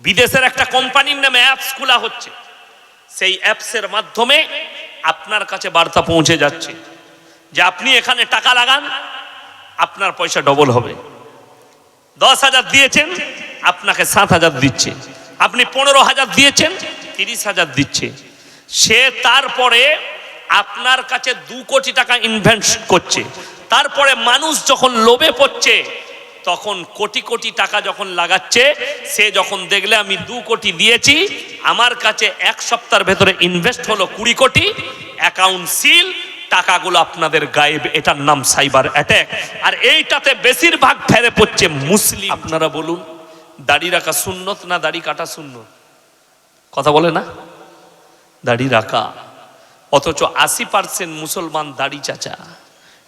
বিদেশের একটা কোম্পানির নামে অ্যাপস খোলা হচ্ছে। সেই অ্যাপসের মাধ্যমে আপনার কাছে বার্তা পৌঁছে যাচ্ছে যে আপনি এখানে টাকা লাগান, আপনার পয়সা ডবল হবে। দশ হাজার দিয়েছেন, আপনাকে সাত হাজার দিচ্ছে। আপনি পনেরো হাজার দিয়েছেন, তিরিশ হাজার দিচ্ছে। সে তারপরে আপনার কাছে দু কোটি টাকা ইনভেস্ট করছে। তারপরে মানুষ যখন লোভে পড়ছে তখন কোটি কোটি টাকা যখন লাগাচ্ছে, সে যখন দেখলে আমি দু কোটি দিয়েছি, আমার কাছে এক সপ্তাহের ভেতরে ইনভেস্ট হলো কুড়ি কোটি অ্যাকাউন্ট সিল টাকাগুলো আপনাদের গায়েব, এটার নাম সাইবার অ্যাটাক আর এইটাতে বেশিরভাগ ফেরে পড়ছে মুসলিম। আপনারা বলুন, দাড়ি রাখা সুন্নত না দাড়ি কাটা সুন্নত? কথা বলে না? দাড়ি রাখা। অথচ আশি পার্সেন্ট মুসলমান দাড়ি চাচা।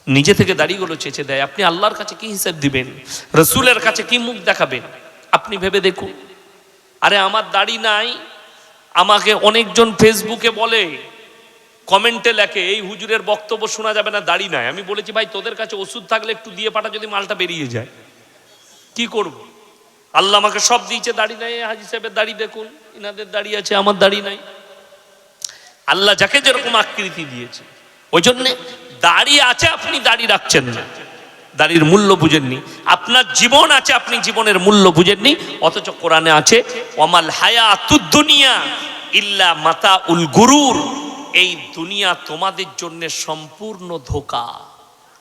নিজে থেকে দাড়িগুলো চেঁচে দেয়। আপনি আল্লাহর কাছে কি হিসেব দিবেন? রসুলের কাছে কি মুখ দেখাবেন? আপনি ভেবে দেখুন। আরে আমার দাড়ি নাই। আমাকে অনেকজন ফেসবুকে বলে, কমেন্টে লেখে, এই হুজুরের বক্তব্য শোনা যাবে না, দাড়ি নাই। আমি বলেছি, ভাই, তোদের কাছে ওষুধ থাকলে একটু দিয়ে পাঠা, যদি মালটা বেরিয়ে যায়। কি করব? আল্লাহ আমাকে সব দিয়েছে, দাড়ি নাই হাজি সাহেবের দাড়ি দেখুন। ইনাদের দাড়ি আছে, আমার দাড়ি নাই। আল্লাহ যাকে যেরকম আকৃতি দিয়েছে। ওই জন্যে দাড়ি আছে, আপনি দাড়ি রাখছেন না। দাড়ির মূল্য বুঝেননি। আপনার জীবন আছে, আপনি জীবনের মূল্য বুঝেননি। অথচ কোরআনে আছে হায়া দুনিয়া ইল্লা মাতা উল গুরুর। এই দুনিয়া তোমাদের জন্য সম্পূর্ণ ধোকা।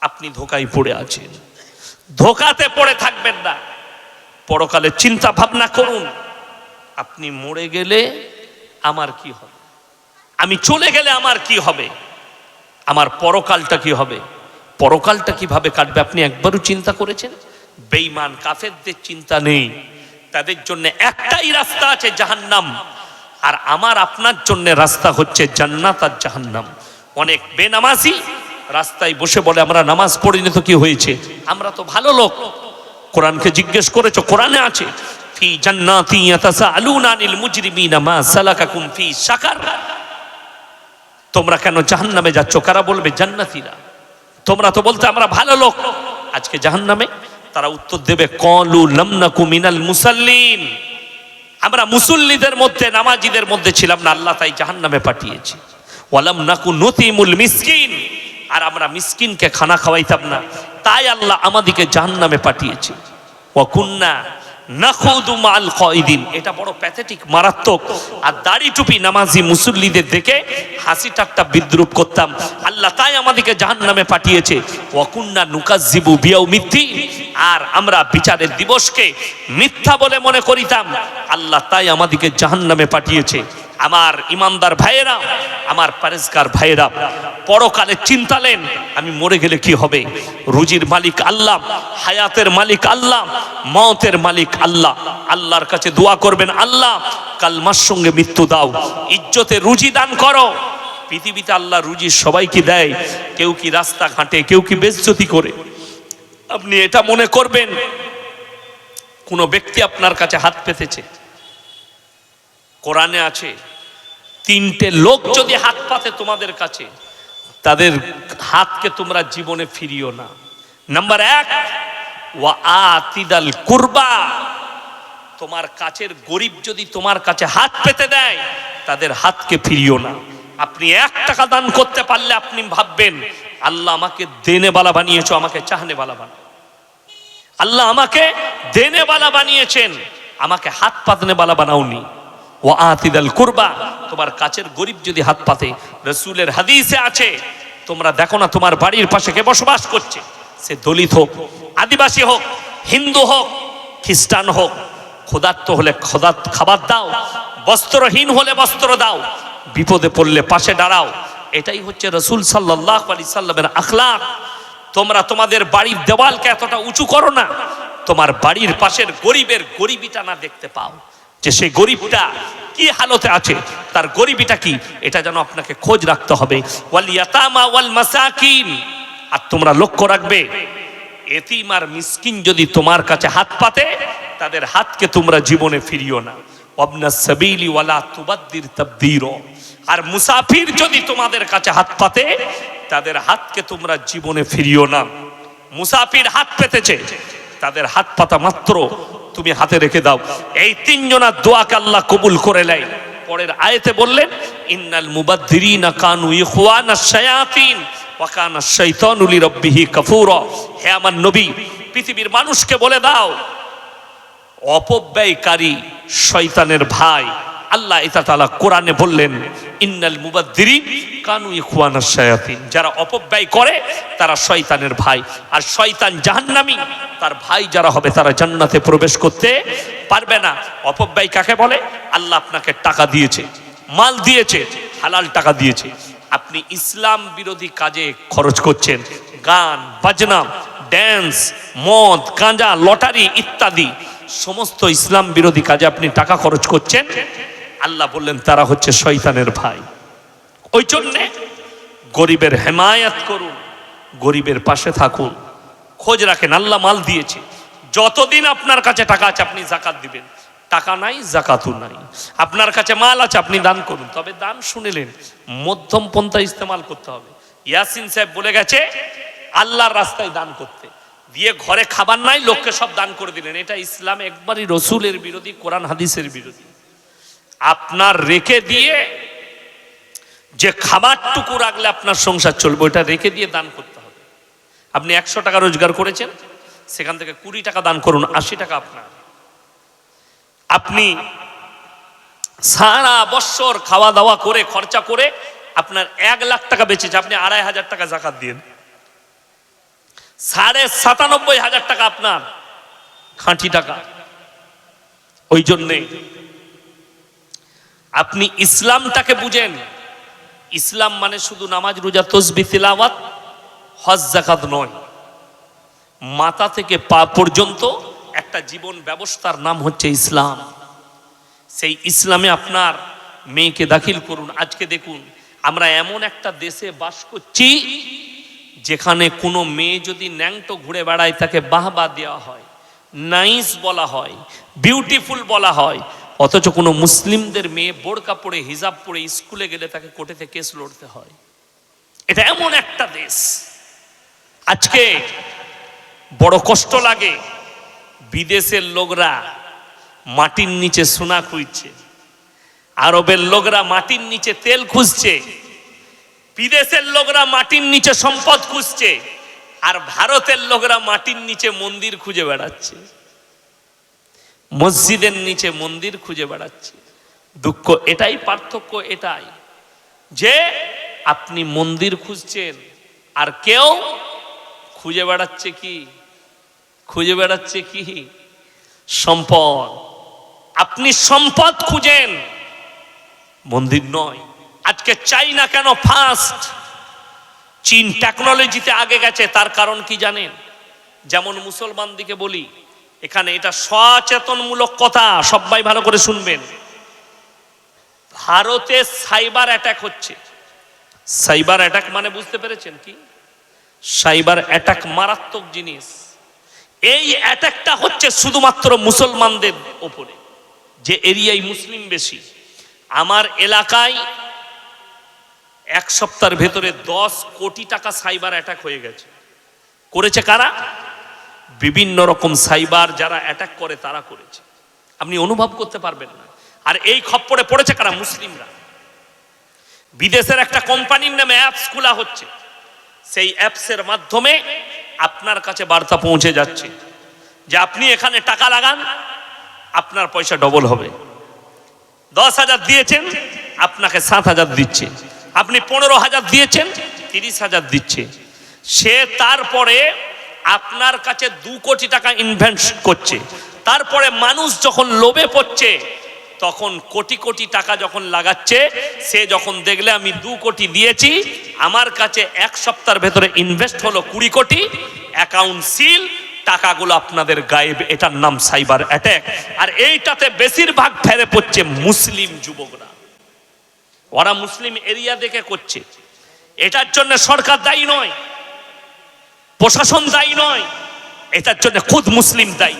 আপনি ধোকায় পড়ে আছেন। ধোকাতে পড়ে থাকবেন না। পরকালে চিন্তা ভাবনা করুন। আপনি মরে গেলে আমার কি হবে? আমি চলে গেলে আমার কি হবে? আমার পরকালটা কি হবে? পরকালটা কীভাবে কাটবে? আপনি একবারও চিন্তা করেছেন? বেঈমান কাফেরদের চিন্তা নেই। তাদের জন্য একটাই রাস্তা আছে জাহান্নাম। আর আমার আপনার জন্য রাস্তা হচ্ছে জান্নাত আর জাহান্নাম। অনেক বেনামাজি রাস্তায় বসে বলে, আমরা নামাজ পড়িনি তো কি হয়েছে? আমরা তো ভালো লোক। কোরআনকে জিজ্ঞেস করেছ, কোরআনে আছে? ফি জান্নাতি ইয়াতাসাআলুনা আনিল মুজরিমিনা মা সালাকাকুম ফি সাকার তোমরা কেন জাহান্নামে যাচ্ছ? কারা বলবে? জান্নাতীরা। তোমরা তো বলতে আমরা ভালো লোক। আজকে জাহান্নামে তারা উত্তর দেবে, কলু লামনাকু মিনাল মুসাল্লিন। আমরা মুসল্লিদের মধ্যে, নামাজিদের মধ্যে ছিলাম না, আল্লাহ তাই জাহান্নামে পাঠিয়েছি। ওয়ালাম নাকু নতিমুল মিসকিন। আর আমরা মিসকিনকে খানা খাওয়াইতাম না। তাই আল্লাহ আমাদেরকে জাহান্নামে পাঠিয়েছে। ওয়াকুন্না এটা বড় প্যাথেটিক মারাত্মক। আর দাড়ি টুপি নামাজি মুসল্লিদের দেখে হাসি ঠাট্টা বিদ্রুপ করতাম। আল্লাহ তাই আমাদেরকে জাহান্নামে পাঠিয়েছে। ওয়াকুন্না নুকাজিবু বিয়াও মিথ্যি আর আমরা বিচারের দিবসকে মিথ্যা বলে মনে করিতাম। আল্লাহ তাই আমাদেরকে জাহান্নামে পাঠিয়েছে। আমার ইমানদার ভাইয়েরা, আমার পারেজগার ভাইয়েরা, পরকালে চিন্তালেন আমি মরে গেলে কি হবে? রুজির মালিক আল্লাহ, হায়াতের মালিক আল্লাহ, মতের মালিক আল্লাহ। আল্লাহর কাছে দোয়া করবেন, আল্লাহ কালমার সঙ্গে মৃত্যু দাও। ইজ্জতে রুজি দান করো। পৃথিবীতে আল্লাহ রুজি সবাইকে দেয়, কেউ কি রাস্তা ঘাটে, কেউ কি বেজ্জতি করে। আপনি এটা মনে করবেন, কোনো ব্যক্তি আপনার কাছে হাত পেতেছে। কোরআনে আছে তিনটে লোক যদি হাত পাতে তোমাদের কাছে, তাদের হাতকে তোমরা জীবনে ফিরিও না। নাম্বার এক, ওয়া আতিদাল কুরবা। তোমার কাছের গরিব যদি তোমার কাছে হাত পেতে দেয়, তাদের হাতকে ফিরিও না। আপনি এক টাকা দান করতে পারলে আপনি ভাববেন, আল্লাহ আমাকে দেনেবালা বানিয়েছো, আমাকে চাহনেবালা বানা। আল্লাহ আমাকে দেনেবালা বানিয়েছেন, আমাকে হাত পাতনেবালা বানাওনি। ও কুরবা। তোমার কাছের গরিব যদি হাত পাতে, রসুলের হাদিসে আছে, তোমরা দেখো না তোমার বাড়ির পাশে কে বসবাস করছে। সে দলিত হোক, আদিবাসী হোক, হিন্দু হোক, খ্রিস্টান হোক, ক্ষুধার্ত হলে ক্ষুধাত খাবার দাও, বস্ত্রহীন হলে বস্ত্র দাও, বিপদে পড়লে পাশে দাঁড়াও। এটাই হচ্ছে রসুল সাল্লাহ আলি সাল্লামের আখলাক। তোমরা তোমাদের বাড়ির দেওয়ালকে এতটা উঁচু করো না, তোমার বাড়ির পাশের গরিবের গরিবিটা না দেখতে পাও। যে সেই গরিবটা কি হালতে আছে, তার গরিবিটা কি? এটা যেন আপনাকে খোঁজ রাখতে হবে। ওয়াল ওয়াল মাসাকিন। আর তোমরা লক্ষ্য রাখবে, এতিম আর মিসকিন যদি তোমার কাছে হাত পাতে, তাদের হাতকে তোমরা জীবনে ফিরিও না। অবনা সাবিলি ওয়ালা তুবাদ্দির তাবদীর। আর মুসাফির যদি তোমাদের কাছে হাত পাতে, তাদের হাতকে তোমরা জীবনে ফিরিও না। মুসাফির হাত পেতেছে, তাদের হাত পাতা মাত্র তুমি হাতে রেখে দাও। এই তিনজনার দোয়াকে আল্লাহ কবুল করে নেয়। পরের আয়েতে বললেন, ইন্নাল মুবাদ্দিরিনা কানু ইখওয়ানা শায়াতিন ওয়া কানা শাইতানু লিরাব্বিহি কাফুরা। হে আমার নবী, পৃথিবীর মানুষকে বলে দাও, অপব্যয়কারী শয়তানের ভাই আল্লাহ এটা তালা কোরআনে বললেন, ইন্নাল মুবাদ্দিরিন কানু ইখওয়ানাস শায়াতিন। যারা অপব্যয় করে, তারা শয়তানের ভাই। আর শয়তান জাহান্নামী, তার ভাই যারা হবে, তারা জান্নাতে প্রবেশ করতে পারবে না। অপব্যয় কাকে বলে? আল্লাহ আপনাকে টাকা দিয়েছে, মাল দিয়েছে, হালাল টাকা দিয়েছে। আপনি ইসলাম বিরোধী কাজে খরচ করছেন, গান, বাজনা ড্যান্স মদ, গাঁজা, লটারি ইত্যাদি, সমস্ত ইসলাম বিরোধী কাজে আপনি টাকা খরচ করছেন। আল্লাহ বললেন, তারা হচ্ছে শয়তানের ভাই। ওই জন্যে গরিবের হেমায়াত করুন, গরিবের পাশে থাকুন, খোঁজ রাখেন, আল্লাহ মাল দিয়েছে। যতদিন আপনার কাছে টাকা আছে, আপনি জাকাত দিবেন। টাকা নাই, জাকাতও নাই। আপনার কাছে মাল আছে, আপনি দান করুন। তবে দান শুনেলেন, মধ্যম পন্থা ইস্তেমাল করতে হবে। ইয়াসিন সাহেব বলে গেছে, আল্লাহর রাস্তায় দান করতে। দিয়ে ঘরে খাবার নাই, লোককে সব দান করে দিলেন। এটা ইসলাম একবারই রসুলের বিরোধী, কোরআন হাদিসের বিরোধী। আপনার রেখে দিয়ে যে খাবারটুকু রাখলে আপনার সংসার চলবে, ওইটা রেখে দিয়ে দান করতে হবে। আপনি একশো টাকা রোজগার করেছেন, সেখান থেকে কুড়ি টাকা দান করুন, আশি টাকা আপনার। আপনি সারা বৎসর খাওয়া দাওয়া করে, খরচা করে আপনার এক লাখ টাকা বেঁচেছে, আপনি আড়াই হাজার টাকা জাকাত দিন সাড়ে সাতানব্বই হাজার টাকা আপনার, খাঁটি টাকা। ওই জন্যে আপনি ইসলামটাকে বুঝেন। ইসলাম মানে শুধু নামাজ, রোজা, তসবি, তিলাওয়াত, হজ জাকাত নয়। মাথা থেকে পা পর্যন্ত একটা জীবন ব্যবস্থার নাম হচ্ছে ইসলাম। সেই ইসলামে আপনার মেয়েকে দাখিল করুন। আজকে দেখুন, আমরা এমন একটা দেশে বাস করছি, যেখানে কোনো মেয়ে যদি ন্যাংটো ঘুরে বেড়ায়, তাকে বাহবা দেওয়া হয়, নাইস বলা হয়, বিউটিফুল বলা হয় অথচ কোনো মুসলিমদের মেয়ে বোরকা পরে, হিজাব পরে স্কুলে গেলে তাকে কোর্টেতে কেস লড়তে হয়। এটা এমন একটা দেশ। আজকে বড় কষ্ট লাগে। বিদেশের লোকরা মাটির নিচে সোনা খুঁজছে। আরবের লোকরা মাটির নিচে তেল খুঁজছে। বিদেশের লোকরা মাটির নিচে সম্পদ খুঁজছে। আর ভারতের লোকরা মাটির নিচে মন্দির খুঁজে বেড়াচ্ছে। মসজিদের নিচে মন্দির খুঁজে বেড়াচ্ছে। দুঃখ এটাই, পার্থক্য এটাই যে আপনি মন্দির খুঁজছেন আর কেউ খুঁজে বেড়াচ্ছে কি? খুঁজে বেড়াচ্ছে কি? সম্পদ। আপনি সম্পদ খুঁজেন, মন্দির নয়। আজকে চাইনা কেন ফার্স্ট চীন টেকনোলজিতে আগে গেছে, তার কারণ কি জানেন? যেমন মুসলমান দিকে বলি এখানে এটা সচেতনমূলক কথা, সবাই ভালো করে শুনবেন। ভারতে সাইবার অ্যাটাক হচ্ছে। সাইবার অ্যাটাক মানে বুঝতে পেরেছেন কি? সাইবার অ্যাটাক মারাত্মক জিনিস। এই অ্যাটাকটা হচ্ছে শুধুমাত্র মুসলমানদের ওপরে, যে এরিয়ায় মুসলিম বেশি। আমার এলাকায় এক সপ্তাহের ভেতরে দশ কোটি টাকা সাইবার অ্যাটাক হয়ে গেছে। করেছে কারা? বিভিন্ন রকম সাইবার যারা অ্যাটাক করে, তারা করেছে। আপনি অনুভব করতে পারবেন না। আর এই খপ্পরে পড়েছে কারা? মুসলিমরা। বিদেশের একটা কোম্পানির নামে অ্যাপস খোলা হচ্ছে। সেই অ্যাপসের মাধ্যমে আপনার কাছে বার্তা পৌঁছে যাচ্ছে যে আপনি এখানে টাকা লাগান, আপনার পয়সা ডবল হবে। দশ হাজার দিয়েছেন, আপনাকে সাত হাজার দিচ্ছে। আপনি পনেরো হাজার দিয়েছেন, তিরিশ হাজার দিচ্ছে। সে তারপরে আপনার কাছে দু কোটি টাকা ইনভেস্ট করছে। তারপরে মানুষ যখন লোভে পড়ছে, তখন কোটি কোটি টাকা যখন লাগাচ্ছে, সে যখন দেখলে, আমি দু কোটি দিয়েছি, আমার কাছে এক সপ্তাহের ভেতরে ইনভেস্ট হলো কুড়ি কোটি অ্যাকাউন্ট সিল টাকাগুলো আপনাদের গায়েব। এটার নাম সাইবার অ্যাটাক আর এইটাতে বেশিরভাগ ফেরে পড়ছে মুসলিম যুবকরা। ওরা মুসলিম এরিয়া দেখে করছে। এটার জন্য সরকার দায়ী নয়। প্রশাসন দায়ী নয়। এটার জন্য খুদ মুসলিম দায়ী।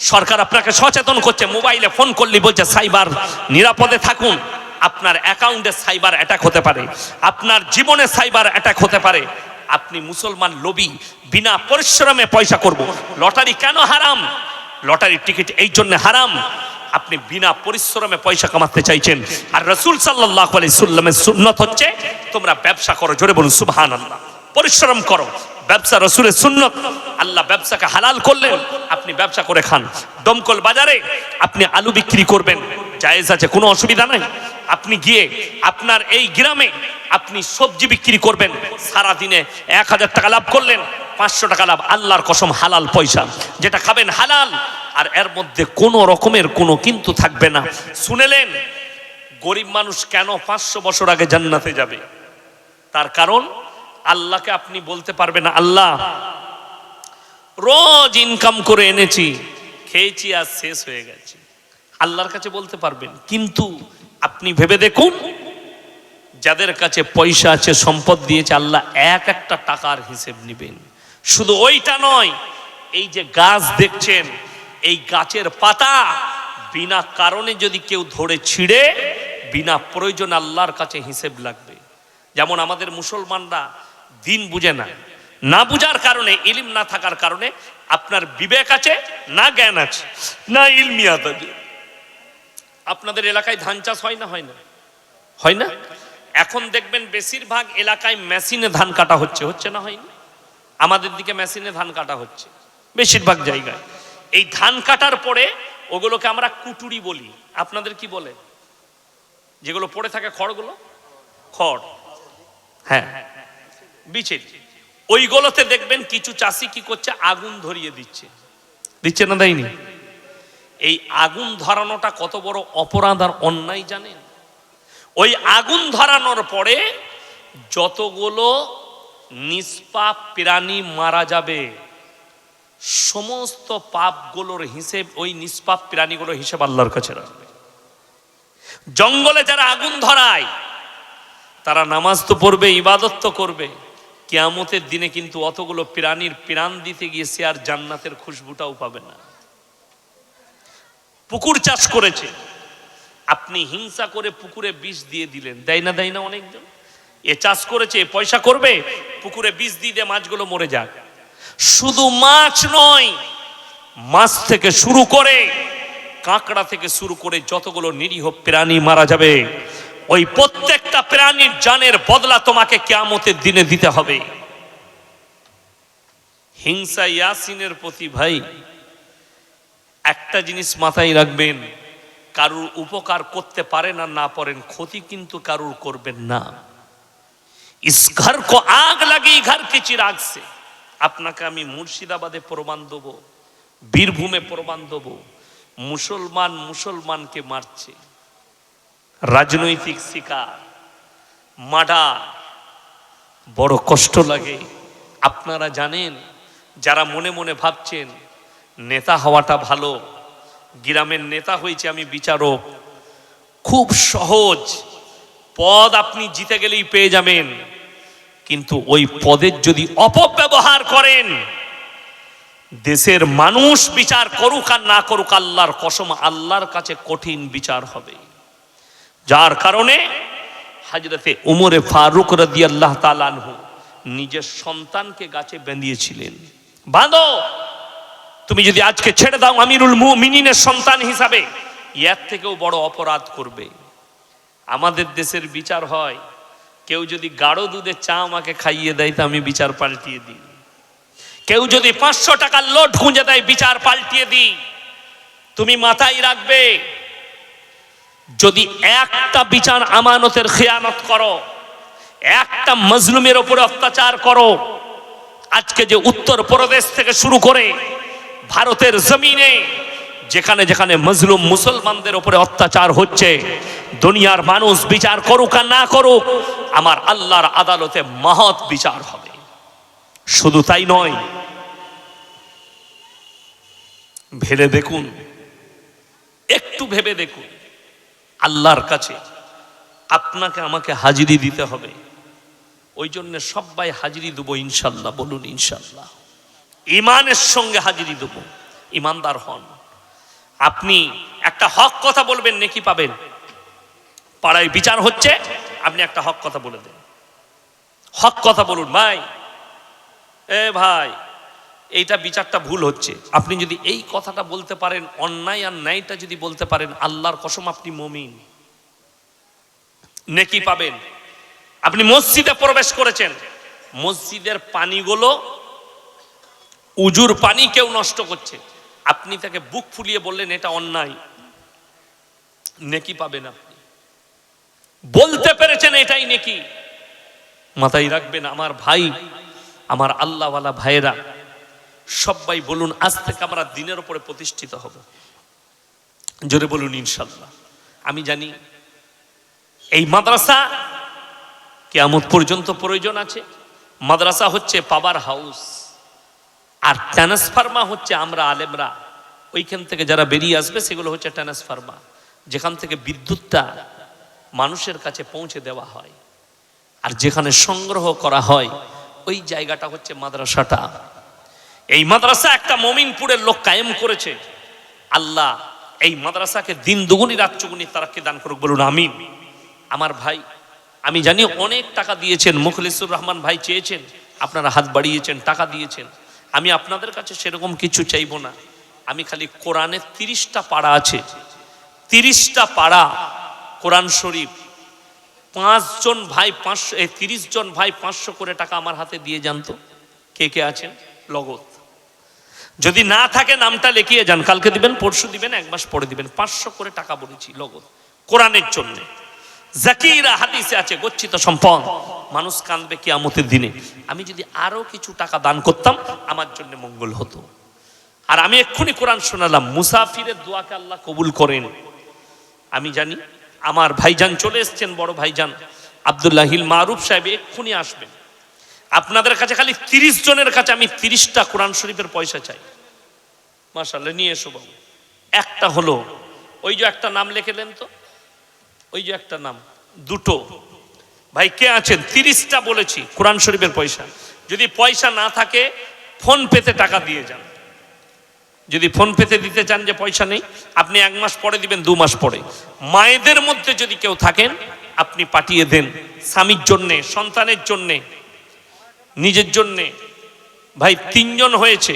সরকার আপনাকে সচেতন করছে, মোবাইলে ফোন করলি বলছে, সাইবার নিরাপদে থাকুন। আপনার অ্যাকাউন্টে সাইবার অ্যাটাক হতে পারে। আপনার জীবনে সাইবার অ্যাটাক হতে পারে। আপনি মুসলমান লোভী, বিনা পরিশ্রমে পয়সা করব। লটারি কেন হারাম? লটারির টিকিট এই জন্য হারাম। আপনি বিনা পরিশ্রমে পয়সা কামাতে চাইছেন। আর রসুল সাল্লাহ আলাইসাল্লামের সুন্নত হচ্ছে, তোমরা ব্যবসা করো, জোরে বলুন আল্লাহ পরিশ্রম করো। ব্যবসা রসুলের সুন্নত। আল্লাহ ব্যবসাকে হালাল করলেন, আপনি ব্যবসা করে খান। দমকল বাজারে আপনি আলু বিক্রি করবেন, জায়েজ আছে, কোনো অসুবিধা নাই। আপনি গিয়ে আপনার এই গ্রামে আপনি সবজি বিক্রি করবেন সারা দিনে এক হাজার টাকা লাভ করলেন, পাঁচশো টাকা লাভ, আল্লাহর কসম হালাল পয়সা। যেটা খাবেন হালাল, আর এর মধ্যে কোনো রকমের কোনো কিন্তু থাকবে না। শুনেলেন, গরিব মানুষ কেন পাঁচশো বছর আগে জান্নাতে যাবে? তার কারণ আল্লাহকে আপনি বলতে পারবেন, আল্লাহ, রোজ ইনকাম করে এনেছি, খেয়েছি আর শেষ হয়ে গেছে। আল্লাহর কাছে বলতে পারবেন, কিন্তু আপনি ভেবে দেখুন, যাদের কাছে পয়সা আছে, সম্পদ দিয়েছে, আল্লাহ এক একটা টাকার হিসেব নেবেন। শুধু ওইটা নয়, এই যে গাছ দেখছেন, এই গাছের পাতা বিনা কারণে যদি কেউ ধরে ছিঁড়ে, বিনা প্রয়োজন আল্লাহর কাছে হিসেব লাগবে। যেমন আমাদের মুসলমানরা দিন বুঝে না। না বুঝার কারণে, ইলিম না থাকার কারণে আপনার বিবেক আছে, না জ্ঞান আছে, না ইলমিয়াত আছে আপনাদের এলাকায় ধান চাষ হয় না হয় না? হয় না? এখন দেখবেন বেশিরভাগ এলাকায় মেশিনে ধান কাটা হচ্ছে হচ্ছে না, হয়নি? আমাদের দিকে মেশিনে ধান কাটা হচ্ছে, বেশিরভাগ জায়গায়। এই ধান কাটার পরে ওগুলোকে আমরা কুটুরি বলি। আপনাদের কি বলে? যেগুলো পড়ে থাকে খড়গুলো? খড়। হ্যাঁ। বিচের। ওইগুলোতে দেখবেন কিছু চাষি কি করছে, আগুন ধরিয়ে দিচ্ছে। দিচ্ছে না দেয়নি? এই আগুন ধরানোটা কত বড় অপরাধ আর অন্যায় জানেন? ওই আগুন ধরানোর পরে যতগুলো নিষ্পাপ প্রাণী মারা যাবে, সমস্ত পাপগুলোর হিসেব ওই নিষ্পাপ প্রাণীগুলোর হিসেব আল্লাহর কাছে রাখবে। জঙ্গলে যারা আগুন ধরায়, তারা নামাজ তো পড়বে, ইবাদত তো করবে। কেয়ামতের দিনে কিন্তু অতগুলো প্রাণীর প্রাণ দিতে গিয়ে সে আর জান্নাতের খুশবুটাও পাবে না। পুকুর চাষ করেছে। আপনি হিংসা করে পুকুরে বিষ দিয়ে দিলেন। দেয় না দেয় না অনেকজন? এ চাষ করেছে পয়সা করবে, পুকুরে বিষ দিয়ে দিয়ে মাছগুলো মরে যাক। শুধু মাছ নয়, মাছ থেকে শুরু করে কাঁকড়া থেকে শুরু করে যতগুলো নিরীহ প্রাণী মারা যাবে ওই প্রত্যেকটা প্রাণীর জানের বদলা তোমাকে কেয়ামতের দিনে দিতে হবে। হিংসা ইয়াসিনের প্রতি ভাই, একটা জিনিস মাথায় রাখবেন, কারুর উপকার করতে পারে না না পারেন, ক্ষতি কিন্তু কারুর করবেন না। ইস ঘর কো আগ লাগে, ঘর কে চিরাগ সে। আপনাকে আমি মুর্শিদাবাদে প্রমাণ দেবো, বীরভূমে প্রমাণ দেবো, মুসলমান মুসলমানকে মারছে। রাজনৈতিক শিকার মাডা বড় কষ্ট লাগে। আপনারা জানেন, যারা মনে মনে ভাবছেন, নেতা হওয়াটা ভালো, গ্রামের নেতা হয়েছে আমি বিচারক, খুব সহজ, পদ আপনি জিতে গেলেই পেয়ে যাবেন। কিন্তু ওই পদের যদি অপব্যবহার করেন, দেশের মানুষ বিচার করুক আর না করুক, আল্লাহর কসম, আল্লাহর কাছে কঠিন বিচার হবে। যার কারণে হাজরতে উমরে ফারুক রদি আল্লাহ তালানহু নিজের সন্তানকে গাছে বেঁধিয়েছিলেন। বাঁধো, তুমি যদি আজকে ছেড়ে দাও আমিরুল মিনিনের সন্তান হিসাবে, এর থেকেও বড় অপরাধ করবে। আমাদের দেশের বিচার হয়, কেউ যদি গাঢ় দুধের চা আমাকে খাইয়ে দেয় তা আমি বিচার পাল্টিয়ে দিই। কেউ যদি পাঁচশো টাকার লোট খুঁজে দেয়, বিচার পাল্টিয়ে দিই। তুমি মাথায় রাখবে যদি একটা বিচার আমানতের খেয়ানত করো, একটা মজলুমের উপরে অত্যাচার করো, আজকে যে উত্তর প্রদেশ থেকে শুরু করে ভারতের জমিনে যেখানে যেখানে মজলুম মুসলমানদের উপরে অত্যাচার হচ্ছে, দুনিয়ার মানুষ বিচার করুক আর না করুক, আমার আল্লাহর আদালতে মহৎ বিচার হবে। শুধু তাই নয়, ভেবে দেখুন, একটু ভেবে দেখুন। আল্লাহর কাছে। আপনাকে আমাকে হাজিরি দিতে হবে। ওই জন্য সবাই হাজিরি দেবো ইনশাল্লাহ, বলুন ইনশাল্লাহ। ইমানের সঙ্গে হাজিরি দেবো, ইমানদার হন। আপনি একটা হক কথা বলবেন, নাকি পাবেন। পাড়ায় বিচার হচ্ছে, আপনি একটা হক কথা বলে দেন। হক কথা বলুন, ভাই। এ ভাই এইটা বিচারটা ভুল হচ্ছে। আপনি যদি এই কথাটা বলতে পারেন, অন্যায় আর ন্যায়টা যদি বলতে পারেন, আল্লাহর কসম আপনি মমিন। নেকি পাবেন। আপনি মসজিদে প্রবেশ করেছেন। মসজিদের পানিগুলো, উজুর পানি কেউ নষ্ট করছে। আপনি তাকে বুক ফুলিয়ে বললেন, এটা অন্যায়। নেকি পাবেন আপনি। বলতে পেরেছেন, এটাই নেকি। মাথায় রাখবেন, আমার ভাই, আমার আল্লাহওয়ালা ভাইয়েরা সবাই বলুন, আজ থেকে আমরা দিনের উপরে প্রতিষ্ঠিত হব। জোরে বলুন, ইনশাল্লাহ। আমি জানি এই মাদ্রাসা কেয়ামত পর্যন্ত প্রয়োজন আছে। মাদ্রাসা হচ্ছে পাবার হাউস, আর ট্রান্সফার্মা হচ্ছে আমরা আলেমরা। ওইখান থেকে যারা বেরিয়ে আসবে, সেগুলো হচ্ছে ট্রান্সফার্মা। যেখান থেকে বিদ্যুৎটা মানুষের কাছে পৌঁছে দেওয়া হয়। আর যেখানে সংগ্রহ করা হয়, ওই জায়গাটা হচ্ছে মাদ্রাসাটা। এই মাদ্রাসা একটা মমিনপুরের লোক কায়েম করেছে। আল্লাহ এই মাদ্রাসাকে দিন দুগুনি, রাত চুগুনি তারাকে দান করুক বলুন আমি আমার ভাই, আমি জানি অনেক টাকা দিয়েছেন, মুখলিসুর রহমান ভাই চেয়েছেন, আপনারা হাত বাড়িয়েছেন, টাকা দিয়েছেন। আমি আপনাদের কাছে সেরকম কিছু চাইব না। আমি খালি কোরআনের তিরিশটা পাড়া আছে। তিরিশটা পাড়া, কোরআন শরীফ। পাঁচজন ভাই পাঁচশো তিরিশ জন ভাই পাঁচশো করে টাকা আমার হাতে দিয়ে যান তো। কে কে আছেন? লগত। যদি না থাকে নামটা লিখিয়ে যান, কালকে দিবেন, পরশু দিবেন, এক মাস পরে দিবেন। পাঁচশো করে টাকা বলেছি লগত কোরআনের জন্য। জাকিরা হাদিসে আছে, গচ্ছিত সম্পদ। মানুষ কাঁদবে কিয়ামতের দিনে। আমি যদি আরও কিছু টাকা দান করতাম, আমার জন্য মঙ্গল হতো। আর আমি এক্ষুনি কোরআন শোনালাম, মুসাফিরের দোয়াকে আল্লাহ কবুল করেন। আমি জানি, আমার ভাইজান চলে এসছেন, বড় ভাইজান। আবদুল্লাহিল মারুফ সাহেব এক্ষুনি আসবেন। আপনাদের কাছে খালি তিরিশ জনের কাছে আমি তিরিশটা কোরআন শরীফের পয়সা চাই। মাসাল্লাহ নিয়ে এসো বাবু। একটা হলো, ওই যে একটা নাম লিখে দেন তো? ওই যে একটা নাম, দুটো। ভাই, কে আছেন? তিরিশটা বলেছি, কোরআন শরীফের পয়সা। যদি পয়সা না থাকে, ফোন পেতে টাকা দিয়ে যান। যদি ফোন পেতে দিতে চান যে পয়সা নেই, আপনি এক মাস পরে দিবেন, দু মাস পরে। মায়েদের মধ্যে যদি কেউ থাকেন, আপনি পাঠিয়ে দেন স্বামীর জন্যে, সন্তানের জন্যে। নিজের জন্যে। ভাই তিনজন হয়েছে।